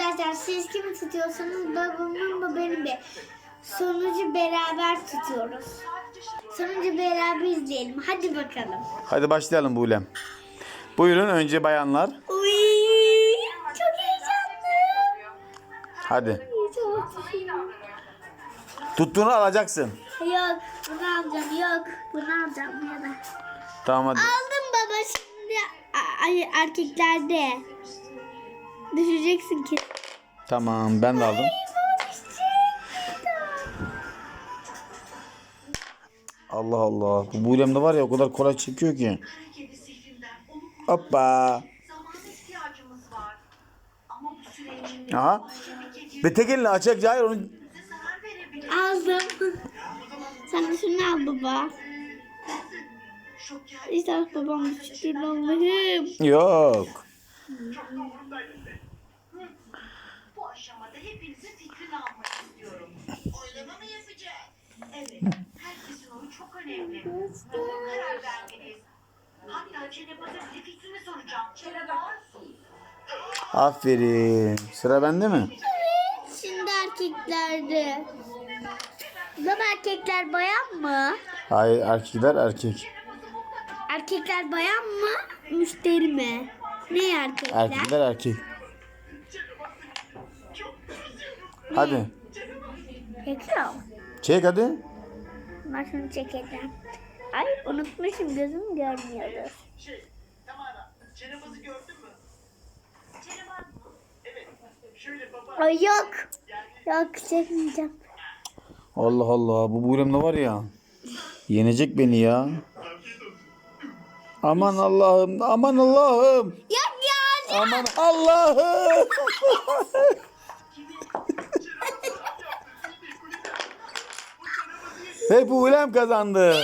Arkadaşlar siz kimi tutuyorsanız babamın mı benim de. Sonucu beraber tutuyoruz. Sonucu beraber izleyelim. Hadi bakalım. Hadi başlayalım Bulem. Buyurun önce bayanlar. Uy, çok heyecanlı. Hadi. Çok. Tuttuğunu alacaksın. Yok bunu alacağım yok. Bunu alacağım ya da. Tamam hadi. Aldım baba şimdi a- erkeklerde. Düşeceksin ki. Tamam ben de aldım. Allah Allah. Bu Bulem'de var ya o kadar kolay çekiyor ki. Hoppa. Aha. Ve tek elini açacak Cahil onu. Aldım. Sen de şunu al baba. İnşallah babam düştü Allah'ım. Yok. Bu aşamada hepinizin fikrini almak istiyorum. Oylama mı yapacağız? Evet. Herkesin oyu çok önemli. Doğru karar vermeliyiz. Hatta Çenebaz'a bile fikrini soracağım. Çenebaz. Aferin. Sıra bende mi? Şimdi erkeklerde. Baba erkekler bayan mı? Hayır erkekler erkek. Erkekler bayan mı? Müşteri mi? Ne erkekler? Erkekler erkek. Hadi. Çekiyorum. Çek hadi. Ben şunu çekeceğim. Ay unutmuşum gözüm görmüyordu. Şey, Tamara, Çenebaz'ı gördün mü? Çenebaz mı? Evet. Şöyle baba Ay yok. Yok çekmeyeceğim. Allah Allah. Bu Bulem'de var ya. Yenecek beni ya. Aman Allah'ım. Aman Allah'ım. Yok ya. Aman Allah'ım. Ve Bulem kazandı.